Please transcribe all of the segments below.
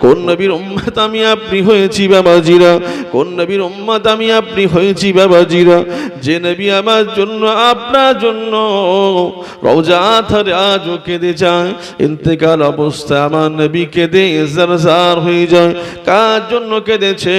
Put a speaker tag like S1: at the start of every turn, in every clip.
S1: কোন নবীর উম্মত আমি আপনি হয়েছি বাবাজিরা কোন নবীর উম্মত আমি আপনি হয়েছি বাবাজিরা যে নবী আমার জন্য, আপনার জন্য রওজা থারে আজও কেঁদে যায়। ইন্তেকাল অবস্থা আমার নবী কেঁদে জারজার হয়ে যায়। কার জন্য কেঁদেছে?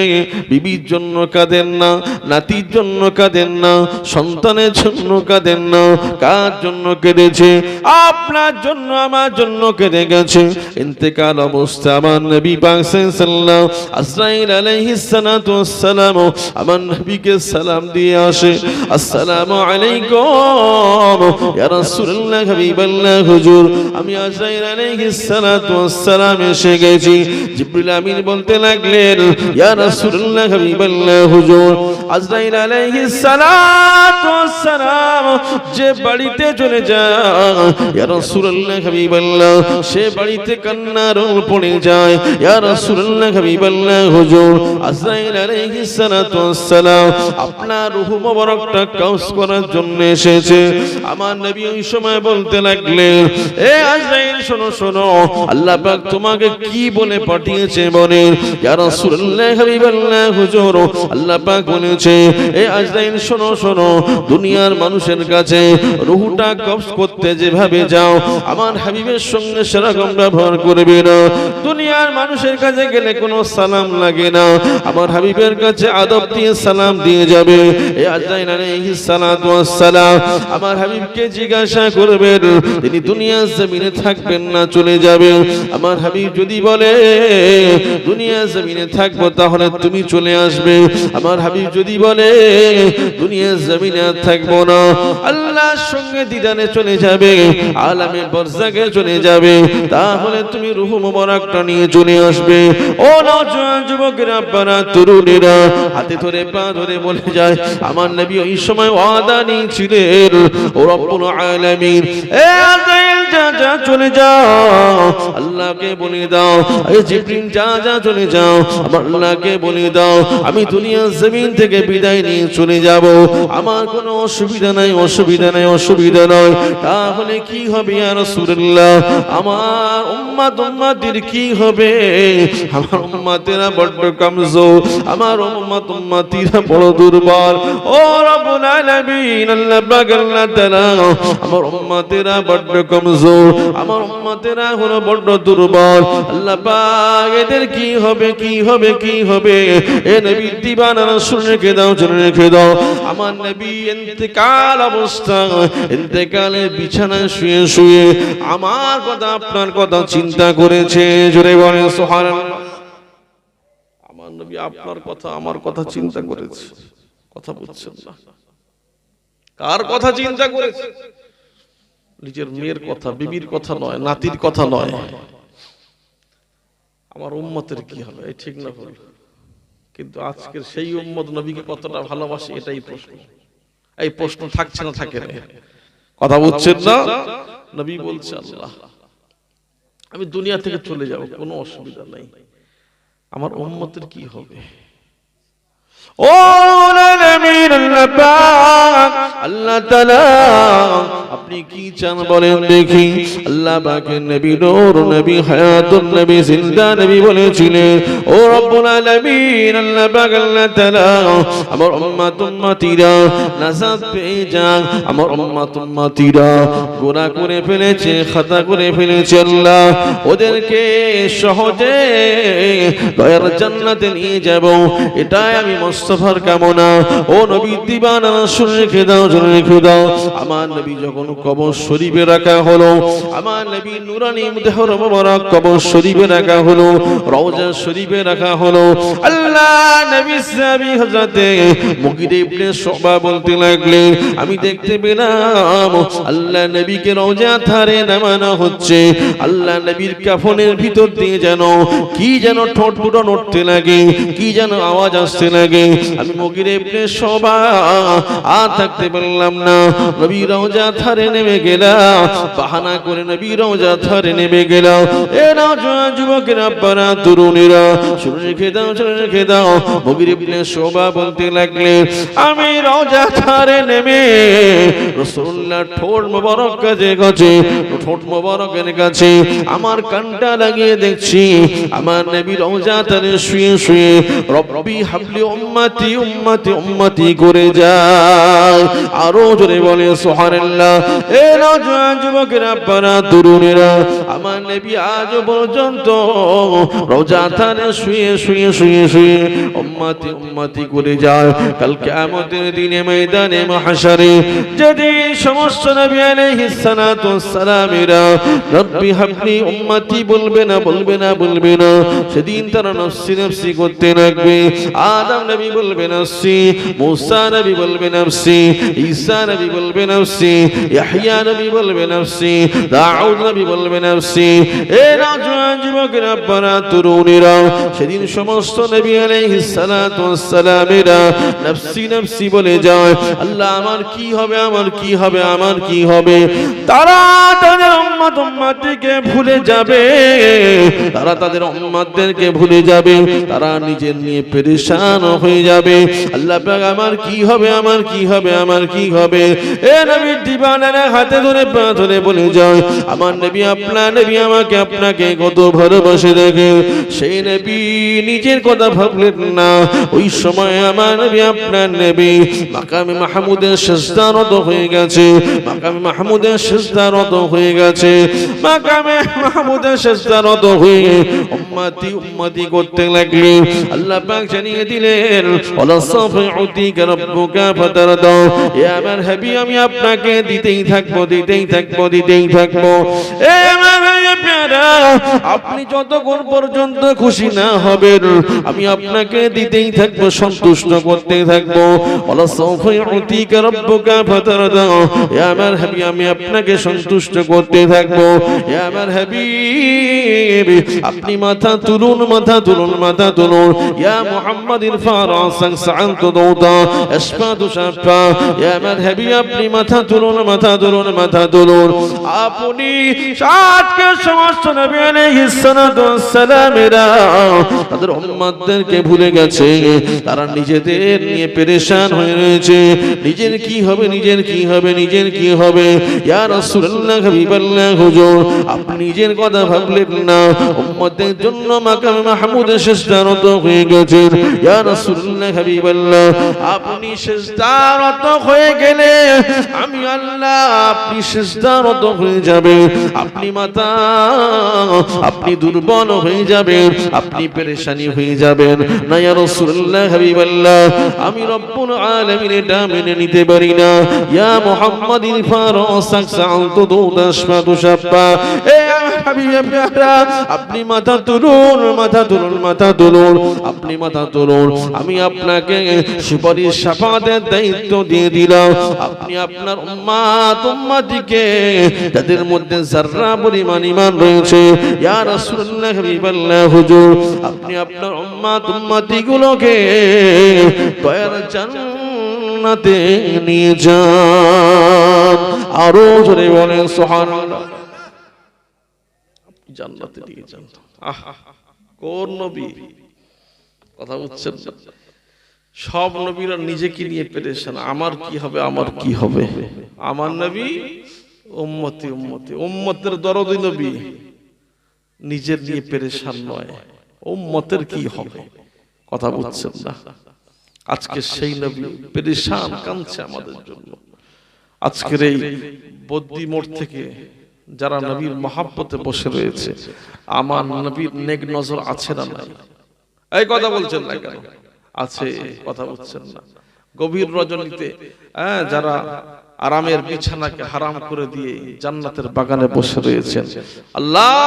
S1: বিবির জন্য কাঁদেন না, নাতির জন্য কাঁদেন না, সন্তানের জন্য কাঁদেন না। কার জন্য কেঁদেছে? আপনার জন্য, আমার জন্য কেঁদে গেছে। ইন্তেকাল অবস্থা আমার নবী পাক সাল্লাল্লাহু আসরাইল আলাইহিস সালাতু ওয়াসসালাম আমার নবীকে সালাম দিয়ে আসে, আসসালামু আলাইকুম, ইয়া রাসূলুল্লাহ, হাবিবাল্লাহ, হুজুর। আমি আসরাইল আলাইহিস সালাতু ওয়াসসালাম এসে গেছি। জিবরিল আমিন বলতে লাগলেন, ইয়া রাসূলুল্লাহ, হাবিবাল্লাহ, হুজুর। আজরাইল আলাইহিস সালাতু ওয়াসসালাম, যে বাড়িতে চলে যায়, ইয়া রাসূলুল্লাহ হাবিবাল্লাহ, সে বাড়িতে কান্নার পড়ে যায়, ইয়া রাসূলুল্লাহ হাবিবাল্লাহ, হুজুর, আজরাইল আলাইহিস সালাতু ওয়াসসালাম, আপনার রূহ মোবারকটা কাউস করার জন্য এসেছে। আমার নবী ওই সময় বলতে লাগলেন, এ আজরাইল, শোনো শোনো, আল্লাহ পাক তোমাকে কি বলে পাঠিয়েছে বলেন? ইয়া রাসূলুল্লাহ হাবিবাল্লাহ, হুজুর, আল্লাহ পাক বলেছে, এ আজরাইল, শোনো শোনো, দুনিয়ার মানুষের কাছে রুহুটা কবজ করতে যেভাবে যাও, আমার হাবিবের সঙ্গে সেরকম ব্যবহার করবে না। দুনিয়ার মানুষের কাছে গেলে কোনো সালাম লাগে না। আমার হাবিবের কাছে আদব দিয়ে সালাম দিয়ে যাবে। এ আজরাইল আলাইহিস সালাতু সালাম আমার হাবিবকে জিজ্ঞাসা করবেন, তিনি দুনিয়ার জমিনে থাকবেন না চলে যাবে আমার হাবিব যদি বলে, দুনিয়ার জমিনে থাকব তাহলে তুমি চলে আসবে। আমার হাবিব যদি বলে দুনিয়ার জমিনে থাকব না। আল্লাহর সঙ্গে দিদানে চলে যাবে আলামে বরজাকে চলে যাবে। তাহলে তুমি রুহু মোবারকটা নিয়ে চলে আসবে। ও নওজোয়ান যুবকেরা আপনারা তরুণেরা, হাতে ধরে, পা ধরে বলে যায়, আমার নবী ওই সময় ওয়াদা নিয়েছিলেন। ও রব্বুল আলামিন, এ আজাইল যা যা চলে যাও। আল্লাহকে বলে দাও এ জিবরিল, যা যা চলে যাও। আমার আল্লাহকে বলে দাও, আমি দুনিয়ার জমিন থেকে বিদায় নিয়ে চলে যাব। আমার কোনো অসুবিধা নাই অসুবিধা নাই, অসুবিধা নয়। তাহলে কি হবে ইয়া রাসূলুল্লাহ? আমার উম্মাত উম্মাতের কি হবে? আমার উম্মাতেরা বড্ড কমজোর, আমার উম্মাত উম্মাতিরা বড় দুর্বল। ও রব্বুল আলামিন, আল্লাহ পাক আল্লাহ তাআলা, আমার উম্মাতেরা বড্ড কমজোর। আমার উম্মাতেরা হলো বড্ড দুর্বল। আল্লাহ পাক এদের কি হবে কি হবে কি হবে? এ নবী দিবানা রাসূল রেখে দাও চলে রেখে দাও। আমার নবী ইন্তেকাল অবস্থা, ইন্তেকালের বিছানায় শুয়ে শুয়ে আমার কথা, আপনার কথা চিন্তা করেছে, জোরে বলেন, সুবহানাল্লাহ। আমার নবী আপনার কথা, আমার কথা চিন্তা করেছে। কথা বুঝছেন না। কার কথা চিন্তা করেছে? নিজের মেয়ের কথা বিবির কথা নয় নাতির কথা নয়। আমার উম্মতের কি হবে এই ঠিক না ভুল? কিন্তু আজকের সেই উম্মত নবীকে কতটা ভালোবাসে এটাই প্রশ্ন। এই প্রশ্ন থাকছে না থাকে না। কথা বুঝছেন না? নবী বলছে আল্লাহ। আমি দুনিয়া থেকে চলে যাব কোনো অসুবিধা নাই। আমার উম্মতের কি হবে? আমার করে ফেলেছে খাতা করে ফেলেছে আল্লাহ। ওদেরকে সহজে জান্নাতে নিয়ে যাব। এটাই আমি মোস্তফার কামনা। ও নবী, দিবানা শুনে রেখে দাও, জনে রেখে দাও। আমার নবী যখন কবর শরীফে রাখা হলো, আমার নবী নুরানি দেহর মোবারক কবর শরীফে রাখা হলো, রওজা শরীফে রাখা হলো। আল্লাহ নবী সাহাবী হযরতে মুগির ইবনে শুবা বলতে লাগলেন, আমি দেখতে পেলাম, আল্লাহ নবীকে রওজা ধারে নামানো হচ্ছে। আল্লাহ নবীর কাফনের ভিতর দিয়ে যেন কি যেন ঠোঁট দুটো নড়তে লাগে, কি যেন আওয়াজ আসতে লাগে। আমি মগিরে ইবনে শোভা, আর থাকতে পারলাম না। নবী রওজা নেমে গেলাম, বাহানা করে নবী রওজা নেমে গেলাম। এ তরুণীরা, শুনে রেখে দাও, শুনে রেখে দাও। মগিরে ইবনে বলতে লাগলেন আমি রওজা নেমে ঠোঁট মোবারক কাছে কাছে ঠোঁট মোবারকের কাছে আমার কানটা লাগিয়ে দেখছি, আমার নবী রওজা ধারে শুয়ে শুয়ে, রব্বি হাবলি উম্মতি উম্মতি উম্মতি করে যায় আরও জোরে বলে, সুবহানাল্লাহ। এ যুবকেরা আমার নবী আজ পর্যন্ত রওজা ধারে শুয়ে শুয়ে শুয়ে শুয়ে উম্মতি উম্মতি করে যায়। কাল কিয়ামতের দিনে ময়দানে মাহশারে যদি সমস্ত নবী আলাইহিস ওয়াসসালামেরা, রব্বি উম্মতি বলবে না বলবে না বলবে না। সেদিন তারা নফসি নফসি করতে লাগবে। আদম মুসা ঈসা দাউদ এ তরুণীরা, সেদিন সমস্ত নবী আলাইহিস সালাতু ওয়াসসালামেরা নফসি নফসি বলে যায়, আল্লাহ, আমার কি হবে, আমার কি হবে, আমার কি হবে? তারা তাদের উম্মত উম্মতিকে ভুলে যাবে, তারা তাদের উম্মতদেরকে ভুলে যাবে, তারা নিজের নিয়ে পেরেশান হয়ে যাবে। আল্লাহ পাক আমার কি হবে, আমার কি হবে, আমার কি হবে? এ নবী দিবানারা হাতে ধরে, পা বলে যায় আমার নবী, আপনার নবী আমাকে আপনাকে কত ভালোবাসে দেখে। সেই নবী নিজের কথা ভাবলেন না, ওই সময় আমার নবী, আপনার নবী মাকামে মাহমুদের শেষদারত হয়ে গেছে, মাকামে মাহমুদের শেষদারত হয়ে গেছে, মাকামে মাহমুদের শেষদারত হয়ে উম্মতি উম্মতি করতে লাগলে, আল্লাহ পাক জানিয়ে দিলেন ওয়ালা সাফিউতিকা রাব্বুকা ফাতারদা এ আমার হাবিব, আমি আপনাকে দিতেই থাকব দিতেই থাকব দিতেই থাকব। এ আমার আপনি যতক্ষণ পর্যন্ত খুশি না হবেন, আমি আপনাকে দিতেই থাকব, সন্তুষ্ট করতে থাকব। আমার হাবিব, আমি আপনাকে সন্তুষ্ট করতে থাকব। আমার হাবিব, আপনি মাথা তুলুন মাথা তুলুন মাথা তুলুন। ইয়া মুহাম্মদ আপনি মাথা তুলুন মাথা তুলুন মাথা তুলুন। আপনি সাতকে সমস্ত তাদের উম্মতদেরকে ভুলে গেছে। তারা নিজেদের নিয়ে পেরেশান হয়ে রয়েছে। নিজের কি হবে, নিজের কি হবে, নিজের কি হবে? ইয়া রাসূলুল্লাহ, হাবিবাল্লাহ, হুজুর, আপনি নিজের কথা ভাবলেন না। উম্মতের জন্য মাকাম মাহমুদের শেষদারত হয়ে গেছেন ইয়া রাসূলুল্লাহ, হাবিবাল্লাহ, আপনি শেষদারত হয়ে গেলে আমি আল্লাহ, আপনি শেষদারত হয়ে যাবে আপনি মাতা আপনি দুর্বল হয়ে যাবেন, আপনি পেরেশানি হয়ে যাবেন। না, ইয়া রাসূলুল্লাহ, হাবিবাল্লাহ, আমি রব্বুল আলামিন এটা মেনে নিতে পারি না। ইয়া মুহাম্মাদিন ফারাসাক সাআলতু দুদাশফাতু শাফা এ আপনি মাথা তুলুন মাথা তুলুন মাথা তুলুন, আপনি মাথা তুলুন। আমি আপনাকে সুপারিশ সাফাতের দায়িত্ব দিয়ে দিলাম। আপনি আপনার উম্মাত, উম্মাতিকে যাদের মধ্যে যাররা পরিমাণ ঈমান রয়েছে। ইয়া রাসূলুল্লাহ, হাবিবাল্লাহ, হুজুর, আপনি আপনার উম্মাত, উম্মাতিগুলোকে দয়ার জান্নাতে নিয়ে যান। আরও বলেন জান্নাতে নিয়ে যান কোন নবী? কথা বুঝছেন সব নবীরা নিজেকে নিয়ে পেরেছেন আমার কি হবে, আমার কি হবে? আমার নবী উম্মতি উম্মতি, উম্মতের দরদি নবী। নিজের নিয়ে পেরেশান নয়। উম্মতের কি হবে? কথা বুঝছেন না। আজকে সেই নবী পেরেশান কাঁদছে আমাদের জন্য। আজকের এই বদ্যি মোড় থেকে যারা নবীর মহাব্বতে বসে রয়েছে, আমার নবীর নেক নজর আছে না নাই? এই কথা বলছেন না কেন? আছে, কথা বলছেন না। গভীর রজনীতে হ্যাঁ যারা আরামের বিছানাকে হারাম করে দিয়ে জান্নাতের বাগানে বসে রয়েছেন। আল্লাহ,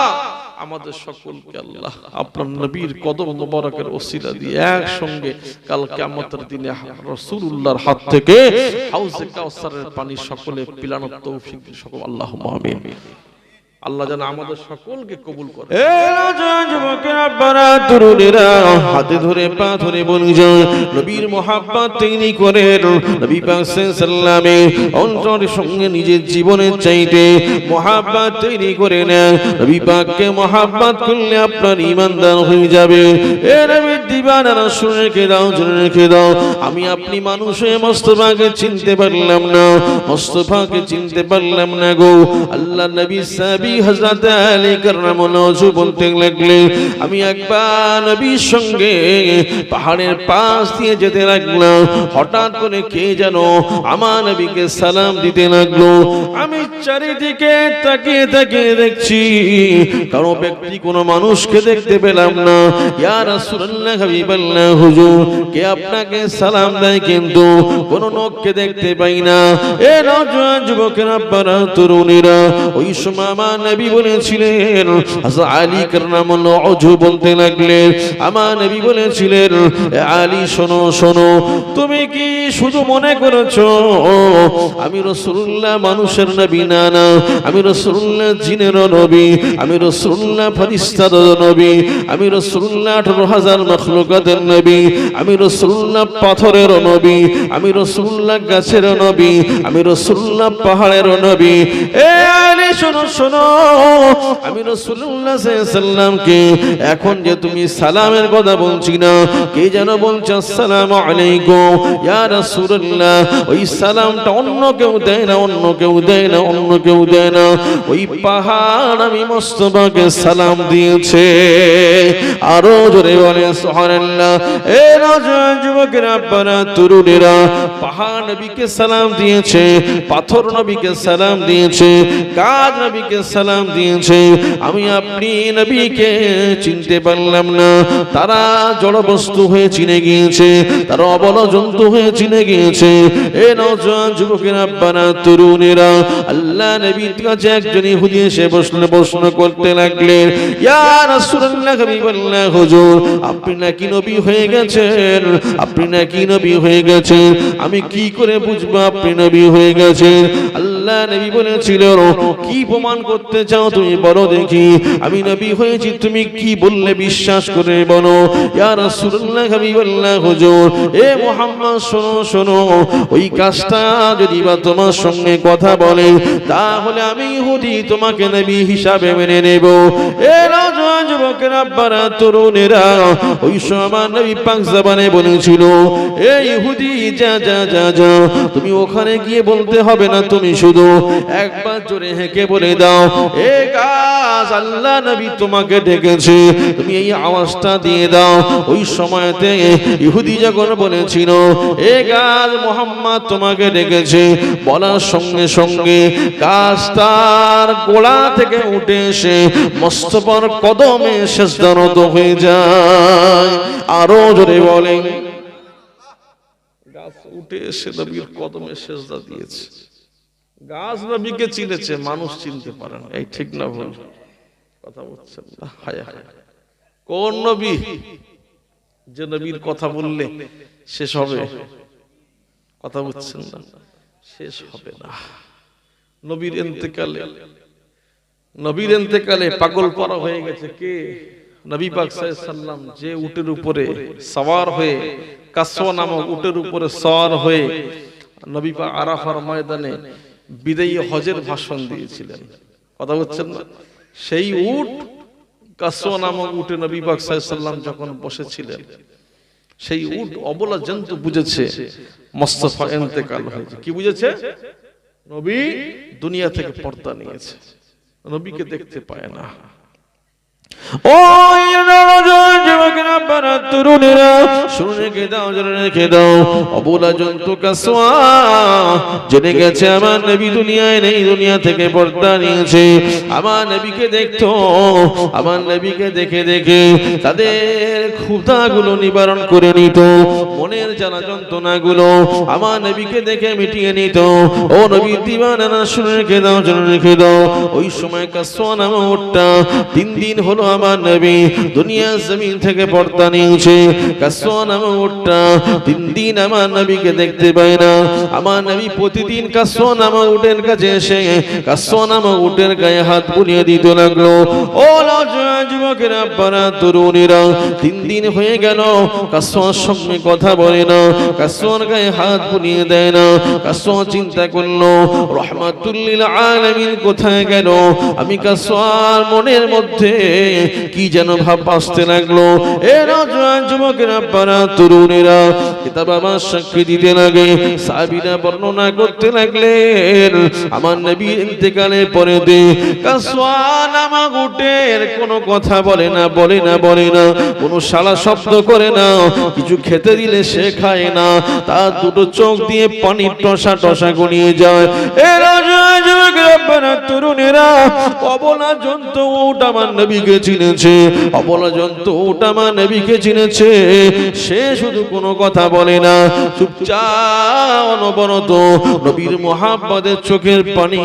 S1: আমাদের সকলকে আল্লাহ, আপনার নবীর কদম মোবারকের ওসিলা দিয়ে একসঙ্গে কাল কিয়ামতের দিনে রাসূলুল্লাহর হাত থেকে হাউজে কাউসারের পানি সকলে পিলানোর তৌফিক সকল আল্লাহুম্মা আমিন।
S2: আল্লাহ যেন আমাদের সকলকে কবুল করে।
S1: হাতে ধরে, পা ধরে নবীর মোহাব্বত তিনি করেন, নবী অন্তরের সঙ্গে নিজের জীবনের চাইতে মোহাব্বত তৈরি করে নেন নবী পাককে মোহাব্বত করলে আপনার ইমানদার হয়ে যাবে। আমি আপনি মানুষ হয়ে চিনতে পারলাম না, মোস্তফাকে চিনতে পারলাম না গো। আল্লাহ নবী সাবি হযরত আলী কাররামুল্লাহ বলতে আমি একবার নবীর সঙ্গে পাহাড়ের পাশ দিয়ে যেতে লাগলাম হঠাৎ করে কে যেন আমার নবীকে সালাম দিতে লাগল। আমি চারিদিকে তাকিয়ে তাকিয়ে দেখছি, কারও ব্যক্তি, কোনো মানুষকে দেখতে পেলাম না। হুজুর, কে আপনাকে সালাম দেয় কিন্তু কোন লোককে দেখতে পাই না। এ পারা তরুণীরা, ওই সময় আমার নবী বলেছিলেন হাজরত আলী কাররামুল্লাহ অজু বলতে লাগলেন আমার নবী বলেছিলেন, "এ আলী, শোনো শোনো, তুমি কি শুধু মনে করেছ, আমি রসুল্লাহ মানুষের নবী, না না, আমি রসুল্লাহ জিনের নবী, আমি রসুল্লাহ ফরিস্তার নবী, আমি রসুল্লাহ আঠারো হাজার মখলুকাতের নবী, আমি রসুল্লাহ পাথরের নবী, আমি রসুল্লাহ গাছের নবী, আমি রসুল্লাহ পাহাড়ের নবী, এ আলী, শোনো শোনো আমি রসুল্লাহ সাল্লামকে এখন যে তুমি সালামের কথা বলছি না, কে যেন বলছে, আসসালামু আলাইকুম, ইয়া রাসূলুল্লাহ। ওই সালামটা অন্য কেউ দেয় না, অন্য কেউ দেয় না, অন্য কেউ দেয় না। ওই পাহাড় আমি সালাম দিয়েছে। আরও জোরে বলে, সুবহানাল্লাহ। এ যুবকেরা তরুণেরা, পাহাড় নবীকে সালাম দিয়েছে, পাথর নবীকে সালাম দিয়েছে, গাছ নবীকে সালাম দিয়েছে। আমি আপনি নবীকে চিনতে পারলাম না। তারা জড় বস্তু হয়ে চিনে গিয়েছে, তারা অবল জন্তু হয়ে চিনে গিয়েছে। এ নওজোয়ান যুবকেরা আপনারা তরুণেরা, আল্লাহ নবীর কাছে একজন ইহুদি এসে বসলে প্রশ্ন করতে লাগলেন, ইয়া রাসূলুল্লাহ, হাবিবাল্লাহ, হুজুর, আপনি নাকি নবী হয়ে গেছেন? আপনি নাকি নবী হয়ে গেছেন? আমি কি করে বুঝব আপনি নবী হয়ে গেছেন? আল্লাহ নবী বলেছিল কি প্রমাণ করতে চাও তুমি বলো দেখি। আমি নবী হয়েছি, তুমি কি বললে বিশ্বাস করে বলো। ইয়া রাসূলুল্লাহ হুজুর, এ শোনো শোনো, ওই কাজটা যদি বা তোমার সঙ্গে কথা বলে, তাহলে আমি ইহুদি তোমাকে নবী হিসাবে মেনে নেব। এ নওজোয়ান যুবকেরা, আব্বারা, তরুণেরা, ওই সময় নবী পাক জবানে বলেছিল, এ ইহুদি, যা যা যা যা, তুমি ওখানে গিয়ে বলতে হবে না তুমি শুধু একবার জোরে হেঁকে বলে দাও, এ গাছ আল্লাহ নবী তোমাকে ডেকেছে, তুমি এই আওয়াজটা দিয়ে দাও। ওই সময়তে ইহুদি যখন বলেছিল, এ গাছ মোহাম্মদ তোমাকে ডেকেছে, বলার সঙ্গে সঙ্গে গাছ তার গোড়া থেকে উঠে এসে মস্তপর কদমে শেষ দানত হয়ে যায়। আরও জোরে
S2: গাছ উঠে এসে নবীর কদমে সেজদা দিয়েছে। গাছ নবীকে চিনেছে, মানুষ চিনতে পারে না। এই ঠিক না ভুল। কথা বলছেন হায় হায়। কোন নবী যে নবীর কথা বললে শেষ হবে? কথা বুঝছেন না। শেষ হবে না। নবীর এন্তেকালে নবীর এন্তেকালে পাগল পারা হয়ে গেছে কে? নবী পাক সাল্লাম যে উটের উপরে সওয়ার হয়ে, কাসওয়া নামক উটের উপরে সওয়ার হয়ে, নবী পাক আরাফার ময়দানে বিদায়ী হজের ভাষণ দিয়েছিলেন। কথা বলছেন না? সেই উট কাসো নামক উটে নবী পাক সাল্লাম যখন বসেছিলেন, সেই উট অবলা জন্তু বুঝেছে, মোস্তফা এন্তেকাল হয়েছে। কি বুঝেছে? নবী দুনিয়া থেকে পর্দা নিয়েছে। নবীকে দেখতে পায় না।
S1: আমার নবীকে দেখতো, আমার নবীকে দেখে দেখে তাদের নিবারণ করে নিত, মনের জ্বালা যন্ত্রণাগুলো আমার নবীকে দেখে মিটিয়ে নিত। ও নবী দিবানা, শুনে রেখে দাও, জেনে রেখে দাও, ওই সময় কাসোয়া নামে ওটা তিন দিন হলো আমার নবী, দুনিয়া জমিন থেকে পর্দা নিয়েছে। কাসওয়া নামক উটটা তিন দিন আমার নবীকে দেখতে পায় না। আমার নবী প্রতিদিন কাসওয়া নামক উটের কাছে এসে কাসওয়া নামক উটের গায়ে হাত বুলিয়ে দিতে লাগল। ও যুবকেরা, আব্বারা, তরুণীরা তিন দিন হয়ে গেল। কাসওয়ার সঙ্গে কথা বলে না কাসওয়ার গায়ে হাত বুলিয়ে দেয় না। কাসওয়া চিন্তা করল, রহমাতুল্লিল আলামিন কোথায় গেল? আমি কাসওয়ার মনের মধ্যে কি যেন ভাব আসতে লাগল। নবী কিছু খেতে দিলে সে খায় না, তার দুটো চোখ দিয়ে পানি টসা টসা গড়িয়ে যায়। তরুণেরা, অবলা জন্তু, উট আমার নবীকে চিনেছে অবলা জন্তু উট আমার নবীকে চিনেছে, সে শুধু কোনো কথা বলে না, চুপচাপ অনবরত নবীর মোহাব্বতের চোখের পানি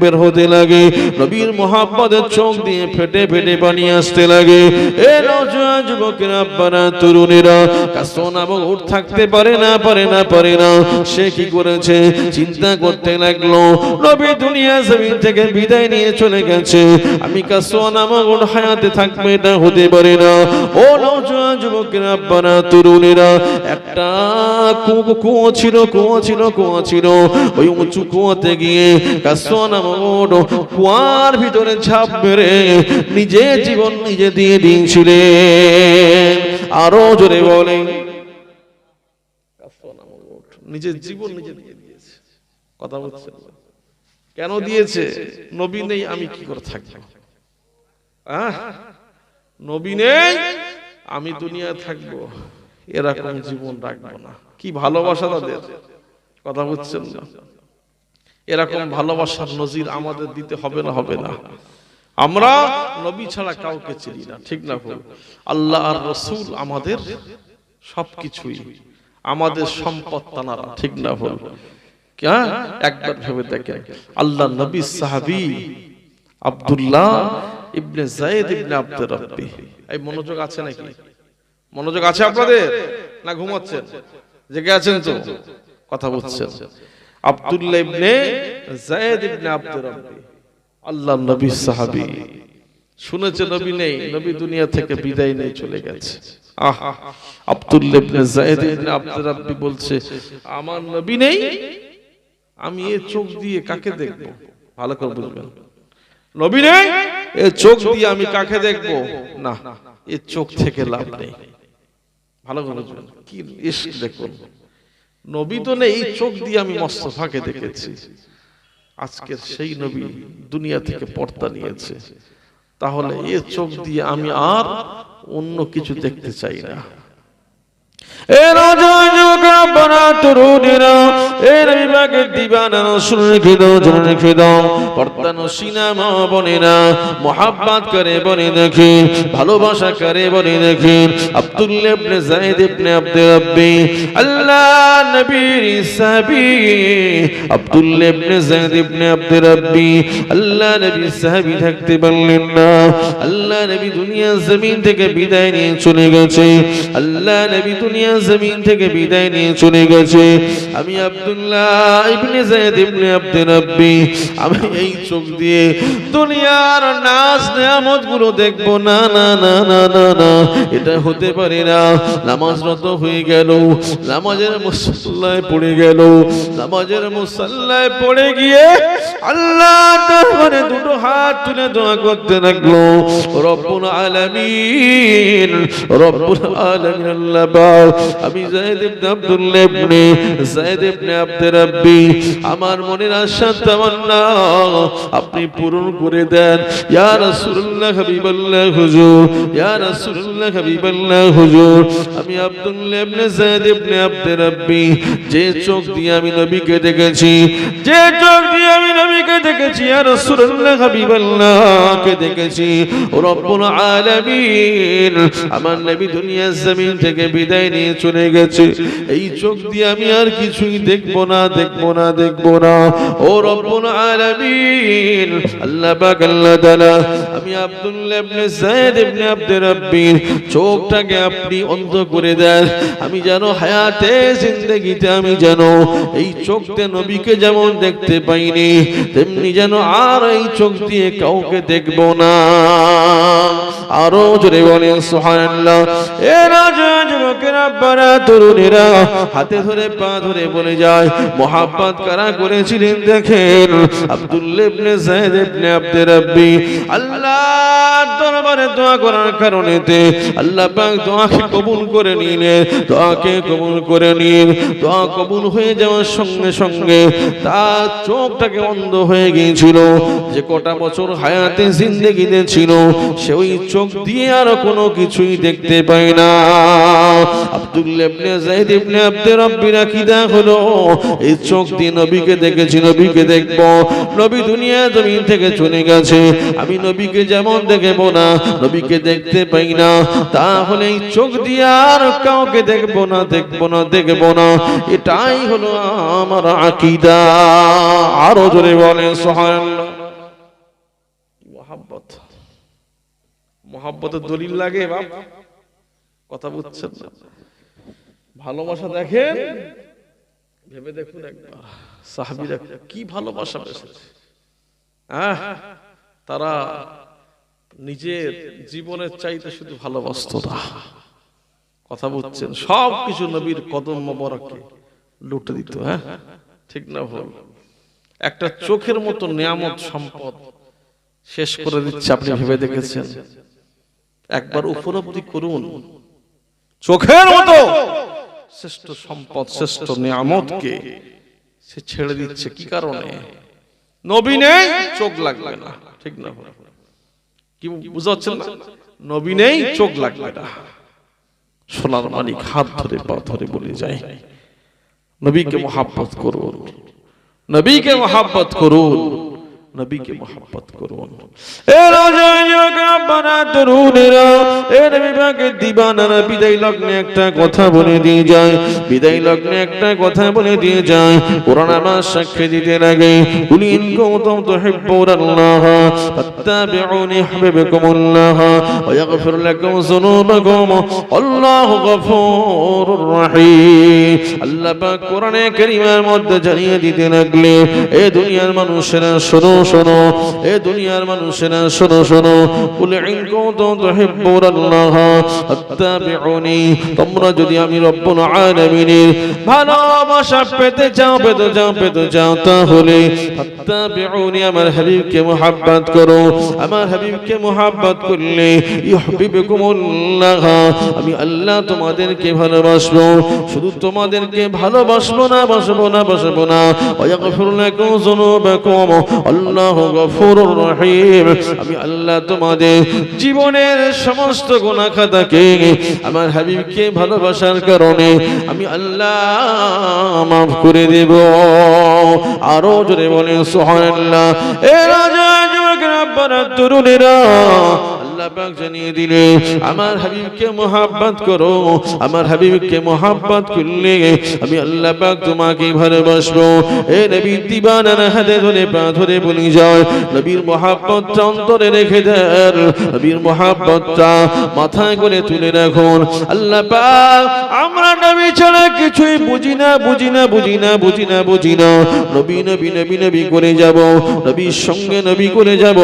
S1: বের হতে লাগে, নবীর মোহাব্বতের চোখ দিয়ে ফেটে ফেটে পানি আসতে লাগে। এ নওজোয়ান যুবকেরা, আব্বারা, তরুণেরা কাসো নামক উঠ থাকতে পারে না পারে না পারে না, সে কি করেছে? চিন্তা করতে লাগল, নবী দুনিয়া জমিন থেকে বিদায় নিয়ে চলে গেছে, আমি কাসো নামক উঠ হায়াতে থাকবে এটা হতে পারে না। ও নওজোয়ান যুবকেরা, আব্বারা, তরুণেরা, একটা কুয়ো কুয়ো ছিল কুয়ো ছিল কুয়ো ছিল। ওই উঁচু কুয়োতে গিয়ে কাসো নামক উঠ কুয়ার ভিতরে ঝাঁপ মেরে নিজে জীবন নিজে দিয়ে দিয়েছিলেন। আরও জোরে বলেন
S2: নিজের জীবন নিজে দিয়ে দিয়েছে। কথা বলছেন কেন দিয়েছে? নবী নেই, আমি কি করে থাকব? নবী নেই আমি দুনিয়ায় থাকব। এরকম জীবন রাখব না। কি ভালোবাসা তাদের? কথা বুঝছেন না? এরকম ভালোবাসার নজির আমাদের দিতে হবে না হবে না। আমরা নবী ছাড়া কাউকে চিনি না ঠিক না ভুল? আল্লাহ আর রসুল আমাদের সবকিছুই। আমাদের সম্পদ তানারা ঠিক না ভুল? হ্যাঁ? একবার ভেবে দেখেন। আল্লাহ নবী সাহাবি আব্দুল্লাহ ইবনে জায়েদ ইবনে আব্দুর রাব্বি। এই মনোযোগ আছে নাকি? মনোযোগ আছে আপনাদের? না ঘুমাচ্ছেন? জেগে আছেন তো? কথা বলছেন। আব্দুল্লাহ ইবনে জায়েদ ইবনে আব্দুর রাব্বি। আল্লাহ নবী সাহাবী। শুনেছে নবী নেই, নবী দুনিয়া থেকে বিদায় নিয়ে চলে গেছে। আহ, আব্দুল্লাহ ইবনে জায়েদ ইবনে আব্দুর রাব্বি বলছে, আমার নবী নেই, আমি এ চোখ দিয়ে কাকে দেখব? ভালো করে বুঝবেন। নবী নেই এ চোখ দিয়ে আমি কাকে দেখব? না, এ চোখ থেকে লাভ নেই। ভালো বুঝবেন কি দেখুন। নবী তো নেই, এই চোখ দিয়ে আমি মস্তফাকে দেখেছি। আজকের সেই নবী দুনিয়া থেকে পর্দা নিয়েছে। তাহলে এ চোখ দিয়ে আমি আর অন্য কিছু দেখতে চাই না।
S1: থাকতে পারলেন না। আল্লাহ নবী দুনিয়া জমিন থেকে বিদায় নিয়ে চলে গেছে। আল্লাহ নবী দুনিয়া জমিন থেকে বিদায় নিয়ে চলে গেছে। আমি আব্দুল্লাহ আমি এই চোখ দিয়ে দুনিয়ার নাজ নিয়ামতগুলো দেখব। না না না না না না, এটা হতে পারে না। নামাজ রত হয়ে গেল, নামাজের মুসল্লায় পড়ে গেল, নামাজের মুসল্লায় পড়ে গিয়ে আল্লাহ দরবারে দুটো হাত তুলে দোয়া করতে লাগল। রব্বুল আলামিন রব্বুল আলামিন, আল্লাহ আমি যায়েদ ইবনে আব্দুল্লাহ ইবনে যায়েদ ইবনে আব্দুর রাব্বি আমার মনের আশা তামান্না, আপনি পূরণ করে দেন। ইয়া রাসূলুল্লাহ হাবিবাল্লাহ হুজুর, ইয়া রাসূলুল্লাহ হাবিবাল্লাহ হুজুর। আমি আব্দুল্লাহ ইবনে ইবনে আব্দুর রাব্বি যে চোখ দিয়ে আমি নবীকে দেখেছি, যে চোখ দিয়ে আমি নবীকে দেখেছি আর রাসূলুল্লাহ দেখেছি। রব্বুল আলামিন আমার নবী দুনিয়ার জমিন থেকে বিদায় নিয়ে চলে গেছে। এই চোখ দিয়ে আমি আর কিছুই দেখব না দেখব না দেখব না। ও রব্বুল আলামিন, আল্লাহ পাক, আল্লাহ তাআলা, আমি আব্দুল্লাহ ইবনে যায়েদ ইবনে আব্দুর রাব্বির চোখটাকে আপনি অন্ধ করে দেন। আমি যেন হায়াতে, জিন্দেগিতে আমি যেন এই চোখতে নবীকে যেমন দেখতে পাইনি, তেমনি যেন আর এই চোখ দিয়ে কাউকে দেখব না। আরও জোরে বলেন, সুবহানাল্লাহ। এ রাজা যুবকেরা বারা তরুণেরা হাতে ধরে পা ধরে বলে যায়, মোহাব্বত কারা করেছিলেন দেখেন? তার চোখটাকে অন্ধ হয়ে গিয়েছিল। যে কটা বছর হায়াতে জিন্দেগিতে ছিল সে ওই চোখ দিয়ে আর কোনো কিছুই দেখতে পায় না। আব্দুল্লাহ ইবনে যায়েদ ইবনে আমি নবীকে যেমন দেখব না, নবীকে দেখতে পাই না। তাহলে এই চোখ দিয়ে আর কাউকে দেখব না দেখব না দেখব না। এটাই হলো আমার আকীদা। আরও জোরে বলেন, সুবহানাল্লাহ।
S2: মোহাব্বত। দলিল লাগে কথা বুঝছেন না? ভালোবাসা দেখেন। ভেবে দেখুন একবার। সাহাবিরা কি ভালোবাসা পেয়েছে। তারা নিজের জীবনের চাইতে শুধু ভালোবাসত না। কথা বুঝছেন? সব কিছু নবীর কদম মোবারককে লুটে দিত হ্যাঁ? ঠিক না ভুল। একটা চোখের মতো নিয়ামত সম্পদ। শেষ করে দিচ্ছে আপনি ভেবে দেখেছেন? একবার উপলব্ধি করুন। চোখের মতো! শ্রেষ্ঠ সম্পদ শ্রেষ্ঠ নিয়ামতকে সে ছেড়ে দিচ্ছে। কি কারণে? নবী নেই চোখ লাগবে না। ঠিক না। কি বুঝতে পারছেন না? নবীনেই চোখ লাগবে না। সোনার মালিক হাত ধরে পা ধরে বলে যায়। নবীকে মোহাব্বত করুন। নবীকে মোহাব্বত করুন। নবীকে মোহাব্বত করুন।
S1: এ রাজা তরুণেরা, এ নবী পাকের দিবানারা বিদায় লগ্নে একটা কথা বলে দিয়ে যায়, বিদায় লগ্নে একটা কথা বলে দিয়ে যায়। কোরআন আমার সাক্ষী দিতে লাগে, কুল ইন কুনতুম তুহিব্বুনাল্লাহ ফাত্তাবিউনি ইউহিব্বুকুমুল্লাহ ওয়া ইয়াগফির লাকুম যুনুবাকুম, আল্লাহু গফুরুর রহিম। আল্লাহ পাক কোরআনে কারীমের মধ্যে জানিয়ে দিতে লাগলে, এ দুনিয়ার মানুষেরা শোনো শোনো এ দুনিয়ার মানুষেরা, শোনো শোনো। তোমরা যদি আমি রব্বুল ভালোবাসা পেতে চাও পেতে চাও পেতে চাও, তাহলে আমার হাবিবকে মুহাব্বত করো। আমার হাবিবকে মুহাব্বত করলে আমি আল্লাহ তোমাদেরকে ভালোবাসবো। শুধু তোমাদেরকে ভালোবাসবো না, বাসবো না বাসবো না। ওয়াগফির লাকুম যুনুবাকুম। আল্লাহু গফুরুর রহিম। আমি আল্লাহ তোমাদের জীবনের সমস্ত গোনা খাতাকে আমার হাবিবকে ভালোবাসার কারণে আমি আল্লাহ মাফ করে দেব। আরও জোরে বলেন, সুবহানাল্লাহ। এ রাজা, যুবকেরা তরুণেরা আল্লাহ পাক জানিয়ে দিলে, আমার হাবিবকে মোহাব্বত করো, আমার হাবিবকে মোহাব্বত করলে আমি আল্লাহ পাক তোমাকে ভালোবাসবো। এ নবী দিবানার হাতে ধরে পা ধরে বলি যায়, নবীর মোহাব্বতটা অন্তরে রেখে দেন, নবীর মোহাব্বতটা মাথায় করে তুলে রাখুন। আল্লাহ পাক, আমরা নবী ছাড়া কিছুই বুঝি না বুঝি না বুঝি না বুঝি না বুঝি না। নবী নবী নবী নবী করে যাব, নবীর সঙ্গে নবী করে যাব।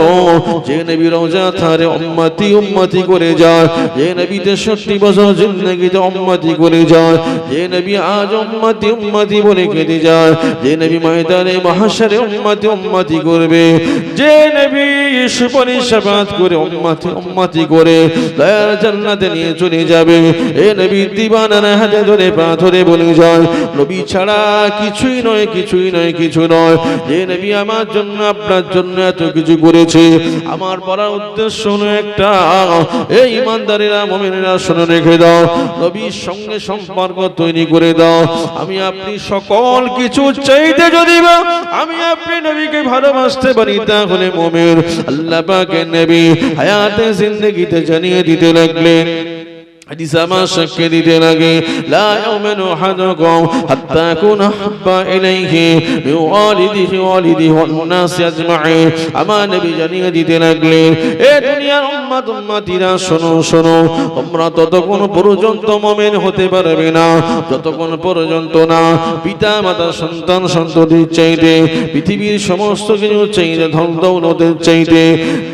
S1: যে নবী রোজা থারে উম্মতি উম্মতি করে যে নবী তেষট্টি বছর জিন্দগিতে উম্মতি করে যা যে নবী, আজ উম্মতি উম্মতি বলে কেটে যায়। যে নবী, ময়দানে, মহাশারে উম্মতি উম্মতি করবে। যে নবী করে উম্মতি উম্মতি করে দয়ার জান্নাতে নিয়ে চলে যাবে। এ নবী দিবানার হাতে ধরে পা ধরে বলে যায়। নবী ছাড়া কিছুই নয় কিছুই নয়, কিছু নয়। যে নবী আমার জন্য, আপনার জন্য এত কিছু করেছে। আমার বলার উদ্দেশ্য হলো একটা। এই ইমানদারেরা, মোমেনেরা, শুনে রেখে দাও। নবীর সঙ্গে সম্পর্ক তৈরি করে দাও। আমি আপনি সকল কিছু চাইতে যদি আমি আপনি নবীকে ভালোবাসতে পারি, তাহলে মোমের আল্লাহ পাকে নবী হায়াতে জিন্দগিতে জানিয়ে দিতে লাগলেন। حديث ما شك দিতে لا يؤمن أحدكم حتى أكون أحب إليه من والده والده والناس أجمعين أما نبي জানিয়ে দিতে লাগলেন এ দুনিয়ার উম্মত উম্মতিরা শোনো শোনো তোমরা ততক্ষণ পর্যন্ত মুমিন হতে পারবে না যতক্ষণ পর্যন্ত না পিতা মাতা সন্তান সন্ততির চাইতে পৃথিবীর সমস্ত কিছু চাইতে ধন দৌলতের চাইতে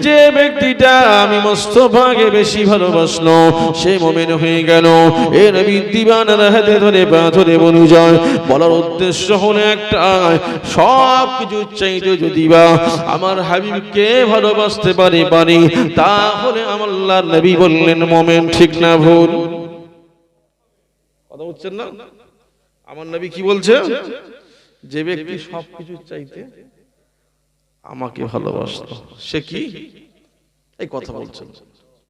S1: যে ব্যক্তিটা আমি মস্তভাগে বেশি ভালোবাসলো সে মোমেন হয়ে গেল। এ নবী দিবানার হাতে ধরে পা ধরে বলে যায়। বলার উদ্দেশ্য হলো একটা সব কিছু চাইতে যদি বা আমার হাবিবকে ভালোবাসতে পারে পারি তাহলে আমার নবী বললেন, মোমেন ঠিক না ভুল।
S2: কথা বুঝছেন না? আমার নবী কি বলছে? যে ব্যক্তি সব কিছু চাইতে আমাকে ভালোবাসতো, সে কি? এই কথা বলছেন।